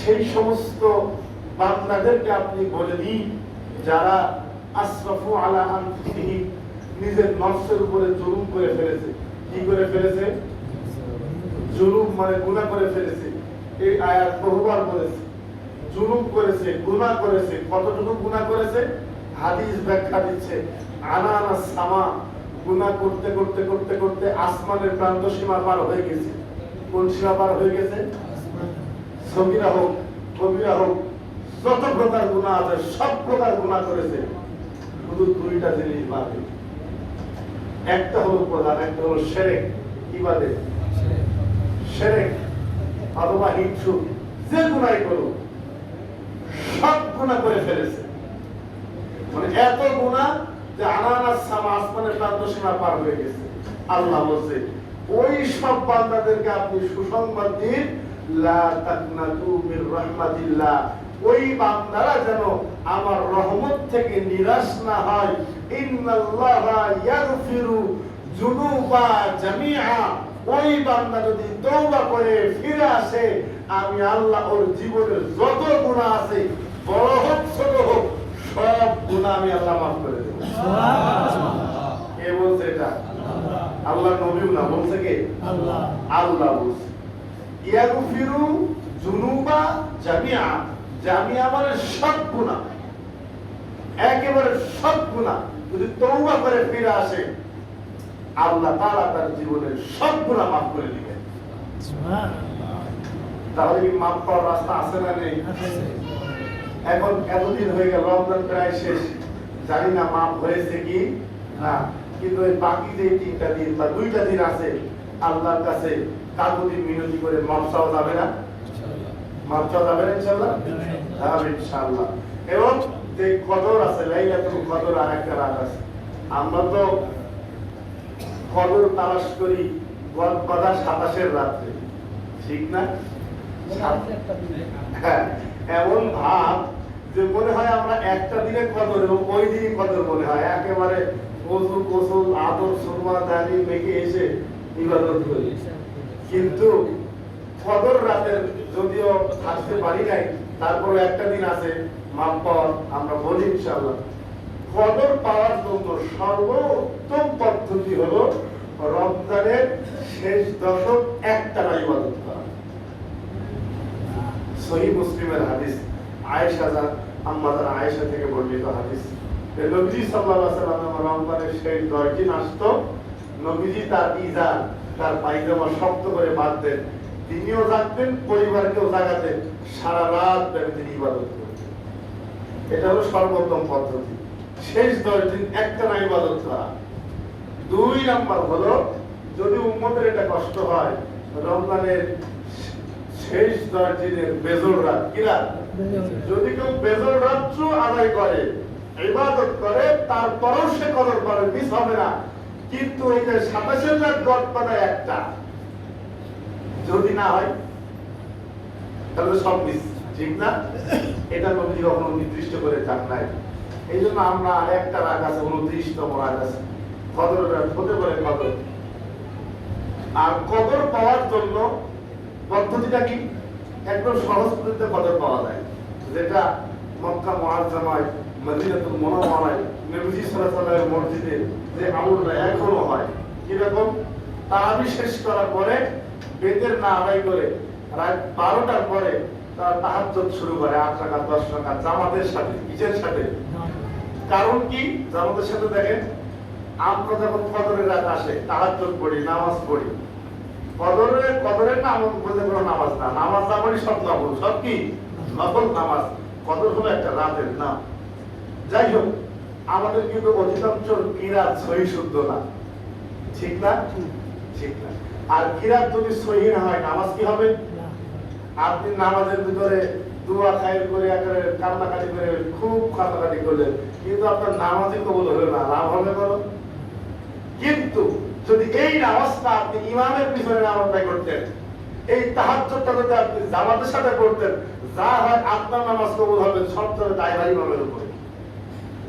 সেই সমস্ত বান্দাদেরকে আপনি বলে দিন, যারা আলা নিজের নফসের উপরে জুলুম করে ফেলেছে। কি করে ফেলেছে? জুলুম মানে গুনাহ করে ফেলেছে। এই আয়াত বহুবার বলেছে। জুলুম করেছে, গুনাহ করেছে। কতটুকু গুনাহ করেছে? হাদিস ব্যাখ্যা দিচ্ছে আনানা সামা, গুনাহ করতে করতে করতে করতে আসমানের প্রান্ত সীমা পার হয়ে গেছে। পার হয়ে গেছে? হোক, কবিরা হোক, যত প্রকার গুনাহ আছে, সব প্রকার গুনাহ করেছে। শুধু দুইটা জিনিস বাদে। একটা হলো প্রধান, একটা হলো সেরেক। কি বাদে? সেরেক, অথবা যে গুণাই করুক, সব গুণা করে ফেলেছে। মানে এত গুণা যে আনানাস সামা আসমানের প্রান্ত সীমা পার হয়ে গেছে। আল্লাহ বলছে ওই সব বান্দাদেরকে আপনি সুসংবাদ দিন লা তাকনাতু মির রাহমাতিল্লাহ। ওই বান্দারা যেন আমার রহমত থেকে নিরাশ না হয়। ইন্নাল্লাহা ইয়াগফিরু জুনুবা জামিআ। ওই বান্দা যদি তওবা করে ফিরে আসে আমি আল্লাহ ওর জীবনের যত গুনাহ আছে বড় হোক ছোট হোক সব গুনাহ আমি আল্লাহ মাফ করে দেব। কে বলছে এটা? আল্লাহ নবীও না বলছে কে? আল্লাহ। আল্লাহ বলছে। ইয়াগফিরু জুনুবা জামিআ। জামিআ মানে সব গুনাহ। একেবারে সব গুনাহ। যদি তওবা করে ফিরে আসে আল্লাহ তাআলা তার জীবনের সব গুনাহ মাফ করে দিবেন তাহলে কি মাফ পাওয়ার রাস্তা আছে না নেই? এখন এতদিন হয়ে গেল রমজান প্রায় শেষ। জানি না মাপ হয়েছে কি না। কিন্তু ওই বাকি যে তিনটা দিন বা দুইটা দিন আছে আল্লাহর কাছে কাকুতি মিনতি করে মাপ চাওয়া যাবে না? চাওয়া যাবে না ইনশাল্লাহ ইনশাল্লাহ এবং যে কদর আছে লাইলাতুল কদর আর একটা রাত আছে। আমরা তো কদর তালাশ করি সাতাশের রাত্রে। ঠিক না? হ্যাঁ, এমন ভাব যে মনে হয় আমরা একটা দিনে কদর এবং ওই দিনই কদর মনে হয়। একেবারে গোসল গোসল, আদর সুরমা দানি মেখে এসে ইবাদত করি। কিন্তু কদর রাতের যদিও থাকতে পারি নাই তারপর একটা দিন আছে, মাপ পাওয়ার আমরা বলি ইনশাআল্লাহ। কদর পাওয়ার জন্য সর্বোত্তম পদ্ধতি হলো রমজানের শেষ দশক একটানা ইবাদত করা। সহি মুসলিমের হাদিস, আয়েশা আম্মাদার আয়েশা থেকে বর্ণিত হাদিস। নবীজি আলাইহি রমজানের সেই দশ দিন আসতো নবীজি তার ইজার তার পায়জামা শক্ত করে বাঁধতেন। তিনিও জাগতেন পরিবারকেও জাগাতেন। সারা রাত ধরে তিনি ইবাদত করতেন। এটা হলো সর্বোত্তম পদ্ধতি। শেষ দশ দিন একটানা ইবাদত করা দুই নাম্বার হলো যদি উম্মতের এটা কষ্ট হয় রমজানের শেষ দশ দিনের বেজর রাত কি রাত? যদি কেউ বেজর রাত্র আদায় করে ইবাদত করে, তারপরেও সে কদর করে মিস হবে না। কিন্তু যে সাতাশের রাত গদ পাতায় একটা। যদি না হয়, তাহলে সব মিস, ঠিক না? এটা নবী কখনো নির্দিষ্ট করে যান নাই। এই জন্য আমরা আর একটা রাগ আছে, উনত্রিশতম রাগ আছে। কদর হতে পারে কদর। আর কদর পাওয়ার জন্য পদ্ধতিটা কি? একদম সহজ পদ্ধতিতে কদর পাওয়া যায়। যেটা মক্কা মুআজ্জামায় মদিনাতুল নবীজি যে আমলটা এখনও হয় করার পরে বেতের না আদায় করে রাত বারোটার পরে শুরু করে জামাতের সাথে সাথে। কারণ কি? জামাতের সাথে দেখেন, আমরা যখন কদরের রাত আসে, তাহাজ্জুদ পড়ি, নামাজ পড়ি। কদরের কদরের নাম বলতে কোনো নামাজ না। নামাজ না পড়ি সব নফল, সব কি? নফল নামাজ। কদর হলো একটা রাতের নাম। যাই হোক আমাদের কিন্তু অধিকাংশ কিরাত সহি শুদ্ধ না। ঠিক না? ঠিক না। আর কিরাত যদি সহি না হয় নামাজ কি হবে? আপনি নামাজের ভিতরে দোয়া খায়ের করে একেবারে কান্নাকাটি করে খুব কান্নাকাটি করলেন। কিন্তু আপনার নামাজই কবুল হলো না লাভ হবে বলো। কিন্তু যদি এই নামাজটা আপনি ইমামের পিছনে নামাজটা করতেন এই তাহাজ্জুদটা যদি আপনি জামাতের সাথে করতেন যা হয় আপনার নামাজ কবুল হবে সব তবে দায়ভার ইমামের উপরে।